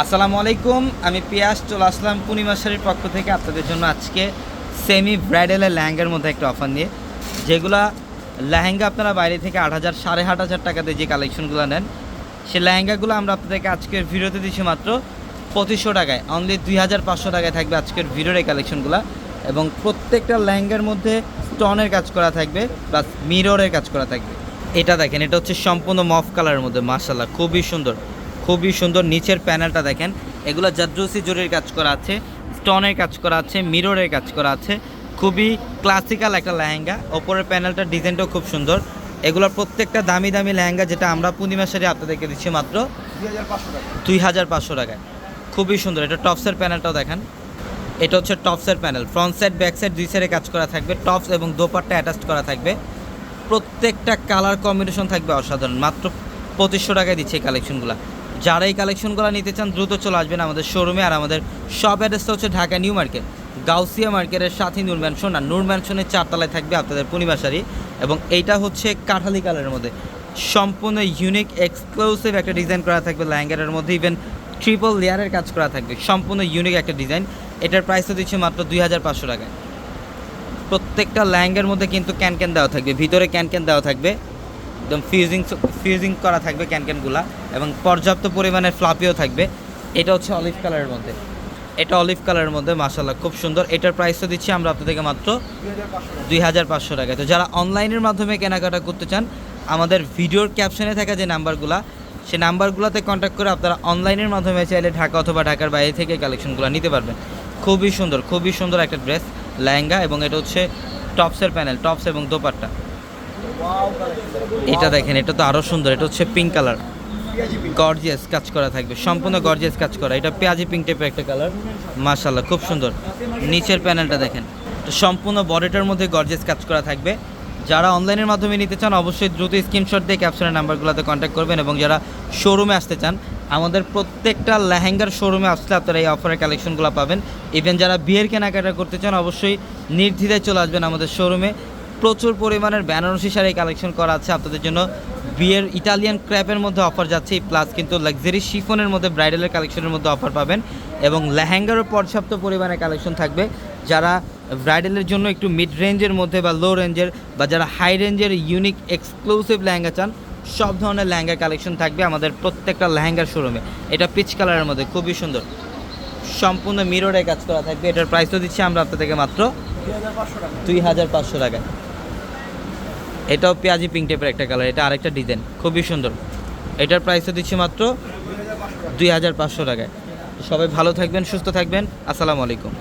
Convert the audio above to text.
আসসালামু আলাইকুম, আমি পিয়াস, চলে আসলাম পূর্ণিমা শাড়ির পক্ষ থেকে আপনাদের জন্য আজকে সেমি ব্রাইডালের লেহেঙ্গার মধ্যে একটা অফার নিয়ে। যেগুলা লেহেঙ্গা আপনারা বাইরে থেকে আট হাজার, সাড়ে আট হাজার টাকাতে যে কালেকশনগুলো নেন, সে লেহেঙ্গাগুলো আমরা আপনাদেরকে আজকের ভিডিওতে দিচ্ছি মাত্র পঁচিশশো টাকায়। অনলি দুই হাজার পাঁচশো টাকায় থাকবে আজকের ভিডিওর এই কালেকশনগুলো এবং প্রত্যেকটা লেহেঙ্গার মধ্যে স্টোনের কাজ করা থাকবে প্লাস মিররের কাজ করা থাকবে। এটা দেখেন, এটা হচ্ছে সম্পূর্ণ মফ কালারের মধ্যে মার্শাল্লাহ খুবই সুন্দর। খুবই সুন্দর নিচের প্যানেলটা দেখেন। এগুলো জাদ্রুসি জোরের কাজ করা আছে, স্টোনের কাজ করা আছে, মিররের কাজ করা আছে। খুবই ক্লাসিক্যাল একটা লেহেঙ্গা। ওপরের প্যানেলটার ডিজাইনটাও খুব সুন্দর। এগুলোর প্রত্যেকটা দামি দামি লেহেঙ্গা যেটা আমরা পূর্ণিমা শাড়ি আপনাদেরকে দিচ্ছি মাত্র দুই হাজার পাঁচশো টাকায় খুবই সুন্দর। এটা টপসের প্যানেলটাও দেখেন। এটা হচ্ছে টপসের panel. Front side, back side দুই সাইডে কাজ করা থাকবে। টপস এবং দোপারটা অ্যাটাচ করা থাকবে। প্রত্যেকটা কালার কম্বিনেশন থাকবে অসাধারণ। মাত্র পঁচিশশো টাকায় দিচ্ছে এই কালেকশনগুলো যারা এই কালেকশনগুলো নিতে চান, দ্রুত চলে আসবেন আমাদের শোরুমে আর আমাদের সব অ্যাড্রেসটা হচ্ছে ঢাকা নিউ মার্কেট, গাউসিয়া মার্কেটের সাথে নূর ম্যানশন আর নূর ম্যানশনের চারতলায় থাকবে আপনাদের পূর্ণিমা শাড়ি এবং এইটা হচ্ছে কাঠালি কালারের মধ্যে। সম্পূর্ণ ইউনিক এক্সক্লুসিভ একটা ডিজাইন করা থাকবে ল্যাঙ্গারের মধ্যে। ইভেন ট্রিপল লেয়ারের কাজ করা থাকবে। সম্পূর্ণ ইউনিক একটা ডিজাইন এটার প্রাইসও দিচ্ছে মাত্র দুই হাজার পাঁচশো টাকায়। প্রত্যেকটা ল্যাঙ্গের মধ্যে কিন্তু ক্যান ক্যান দেওয়া থাকবে। ভিতরে ক্যান ক্যান দেওয়া থাকবে। একদম ফিউজিং ফিউজিং করা থাকবে ক্যান ক্যানগুলা এবং পর্যাপ্ত পরিমাণের ফ্লাপিও থাকবে। এটা হচ্ছে অলিভ কালারের মধ্যে। এটা অলিভ কালারের মধ্যে মাসাল্লাহ খুব সুন্দর। এটার প্রাইসও দিচ্ছি আমরা আপনাদেরকে মাত্র দুই হাজার পাঁচশো টাকায় তো যারা অনলাইনের মাধ্যমে কেনাকাটা করতে চান, আমাদের ভিডিওর ক্যাপশনে থাকা যে নাম্বারগুলা সে নাম্বারগুলোতে কন্ট্যাক্ট করে আপনারা অনলাইনের মাধ্যমে চাইলে ঢাকা অথবা ঢাকার বাইরে থেকে কালেকশনগুলো নিতে পারবেন। খুবই সুন্দর খুবই সুন্দর একটা ড্রেস লেহেঙ্গা এবং এটা হচ্ছে টপসের প্যানেল টপস এবং দোপাট্টা। এটা দেখেন, এটা তো আরও সুন্দর, এটা হচ্ছে পিঙ্ক কালার গর্জিয়াস কাজ করা থাকবে, সম্পূর্ণ গর্জিয়াস কাজ করা। এটা পেঁয়াজি পিঙ্ক টাইপের একটা কালার মাশাল্লাহ খুব সুন্দর। নিচের প্যানেলটা দেখেন সম্পূর্ণ বডিটার মধ্যে গর্জিয়াস কাজ করা থাকবে। যারা অনলাইনের মাধ্যমে নিতে চান, অবশ্যই দ্রুত স্ক্রিনশট দিয়ে ক্যাপশনের নাম্বারগুলোতে কন্ট্যাক্ট করবেন এবং যারা শোরুমে আসতে চান, আমাদের প্রত্যেকটা লেহেঙ্গার শোরুমে আসলে আপনারা এই অফারের কালেকশনগুলো পাবেন। ইভেন যারা বিয়ের কেনাকাটা করতে চান, অবশ্যই নির্দ্বিধায় চলে আসবেন আমাদের শোরুমে প্রচুর পরিমাণের বেনারসি শাড়ি কালেকশন করা আছে। আপনাদের জন্য বিয়ের ইটালিয়ান ক্র্যাপের মধ্যে অফার যাচ্ছে প্লাস কিন্তু লাক্সারি শিফনের মধ্যে ব্রাইডালের কালেকশনের মধ্যে অফার পাবেন এবং লেহেঙ্গারও পর্যাপ্ত পরিমাণে কালেকশন থাকবে। যারা ব্রাইডালের জন্য একটু মিড রেঞ্জের মধ্যে বা লো রেঞ্জের বা যারা হাই রেঞ্জের ইউনিক এক্সক্লুসিভ লেহেঙ্গা চান, সব ধরনের লেহেঙ্গার কালেকশন থাকবে আমাদের প্রত্যেকটা লেহেঙ্গার শোরুমে এটা পিচ কালারের মধ্যে, খুবই সুন্দর। সম্পূর্ণ মিররে কাজ করা থাকবে। এটার প্রাইসও দিচ্ছি আমরা আপনাদেরকে মাত্র দুই হাজার পাঁচশো টাকায়। এটাও পেঁয়াজি পিঙ্ক টাইপের একটা কালার এটা আরেকটা ডিজাইন খুবই সুন্দর। এটার প্রাইসও দিচ্ছি মাত্র দুই হাজার পাঁচশো টাকায়। সবাই ভালো থাকবেন, সুস্থ থাকবেন, আসসালামু আলাইকুম।